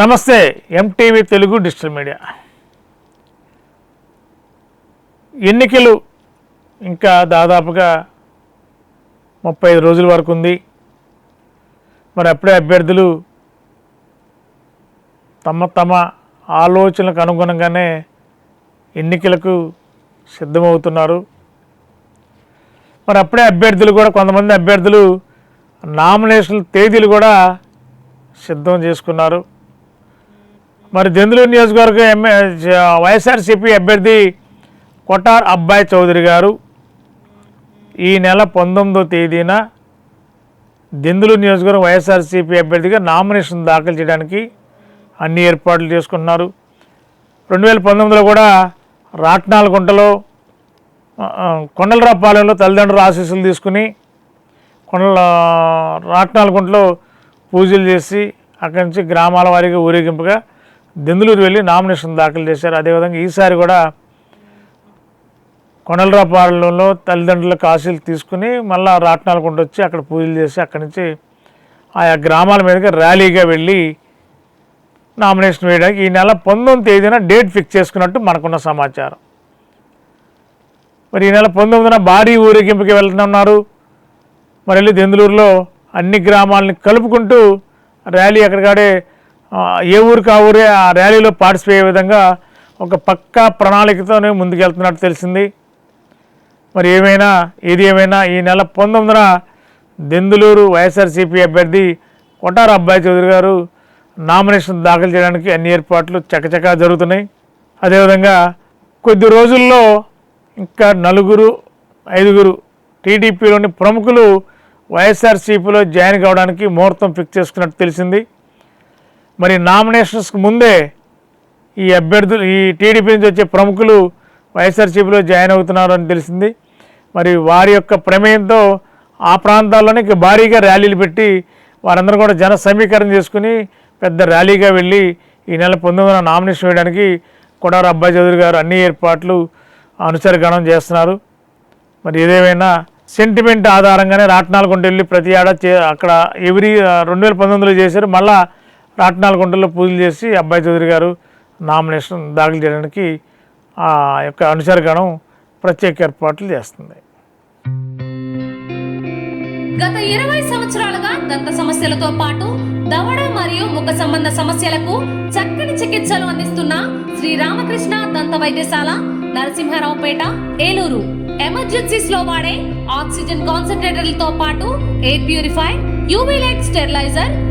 నమస్తే MTV Telugu digital media. ఎన్నికలు ఇంకా దాదాపుగా ముప్పై ఐదు రోజుల వరకు ఉంది. మరి అప్పుడే అభ్యర్థులు తమ తమ ఆలోచనలకు అనుగుణంగానే ఎన్నికలకు సిద్ధమవుతున్నారు. మరి అప్పుడే అభ్యర్థులు కూడా కొంతమంది అభ్యర్థులు నామినేషన్ తేదీలు కూడా సిద్ధం చేసుకున్నారు. మరి దెందులూరు నియోజకవర్గం ఎంఏ వైఎస్ఆర్సీపీ అభ్యర్థి కొట్టార్ అబ్బాయి చౌదరి గారు ఈ నెల పంతొమ్మిదో తేదీన దెందులూరు నియోజకవర్గం వైఎస్ఆర్సీపీ అభ్యర్థిగా నామినేషన్ దాఖలు చేయడానికి అన్ని ఏర్పాట్లు చేసుకుంటున్నారు రెండు వేల పంతొమ్మిదిలో కూడా రాట్నాలగుంటలో కొండలరాపాలెంలో తల్లిదండ్రుల ఆశీస్సులు తీసుకుని కొండల రాట్నాలగుంటలో పూజలు చేసి అక్కడి నుంచి గ్రామాల వారీగా ఊరేగింపుగా దెందులూరు వెళ్ళి నామినేషన్ దాఖలు చేశారు. అదేవిధంగా ఈసారి కూడా కొండలరాపాలెంలో తల్లిదండ్రుల కాశీలు తీసుకుని మళ్ళీ రాట్నాలగుంట వచ్చి అక్కడ పూజలు చేసి అక్కడి నుంచి ఆయా గ్రామాల మీదకి ర్యాలీగా వెళ్ళి నామినేషన్ వేయడానికి ఈ నెల పంతొమ్మిది తేదీన డేట్ ఫిక్స్ చేసుకున్నట్టు మనకున్న సమాచారం. మరి ఈ నెల పంతొమ్మిదిన భారీ ఊరేగింపుకి వెళ్తున్నారు మరి వెళ్ళి దెందులూరులో అన్ని గ్రామాలని కలుపుకుంటూ ర్యాలీ అక్కడికాడే ఏ ఊరికి ఆ ఊరే ఆ ర్యాలీలో పార్టిసిపేట్ అయ్యే విధంగా ఒక పక్కా ప్రణాళికతోనే ముందుకెళ్తున్నట్టు తెలిసింది. మరి ఏమైనా ఏది ఏమైనా ఈ నెల పంతొమ్మిదిన దెందులూరు వైఎస్ఆర్సీపీ అభ్యర్థి కొటార అబ్బాయి చౌదరి గారు నామినేషన్ దాఖలు చేయడానికి అన్ని ఏర్పాట్లు చకచకా జరుగుతున్నాయి. అదేవిధంగా కొద్ది రోజుల్లో ఇంకా నలుగురు ఐదుగురు టీడీపీలోని ప్రముఖులు వైఎస్ఆర్సీపీలో జాయిన్ కావడానికి ముహూర్తం ఫిక్స్ చేసుకున్నట్టు తెలిసింది. మరి నామినేషన్స్కి ముందే ఈ అభ్యర్థులు ఈ టీడీపీ నుంచి వచ్చే ప్రముఖులు వైఎస్ఆర్సీపీలో జాయిన్ అవుతున్నారు అని తెలిసింది. మరి వారి యొక్క ప్రమేయంతో ఆ ప్రాంతాల్లోనే భారీగా ర్యాలీలు పెట్టి వారందరూ కూడా జన సమీకరణ చేసుకుని పెద్ద ర్యాలీగా వెళ్ళి ఈ నెల పంతొమ్మిదిన నామినేషన్ వేయడానికి కొడారు అబ్బాయి చౌదరి గారు అన్ని ఏర్పాట్లు అనుసరగణం చేస్తున్నారు. మరి ఏదేమైనా సెంటిమెంట్ ఆధారంగానే రాట్నాలగుంట వెళ్ళి ప్రతి ఏడా చే అక్కడ ఎవ్రీ రెండు వేల పంతొమ్మిదిలో చేశారు. మళ్ళీ రాట్నాలగుంటలో పూజలు చేసి అబ్బాయి చౌదరి గారు నామినేషన్ దాఖలు చేయడానికి ఆ యొక్క అనుసరగణం ప్రత్యేక ఏర్పాట్లు చేస్తుంది. గత ఇరవై సంవత్సరాలుగా దంత సమస్యలతో పాటు దవడ మరియు ముఖ సంబంధ సమస్యలకు చక్కని చికిత్సలు అందిస్తున్న శ్రీ రామకృష్ణ దంత వైద్యశాల నరసింహారావుపేట ఏలూరు. ఎమర్జెన్సీస్లో వాడే ఆక్సిజన్ కాన్సన్ట్రేటర్లతో పాటు air purifier UV light steriliser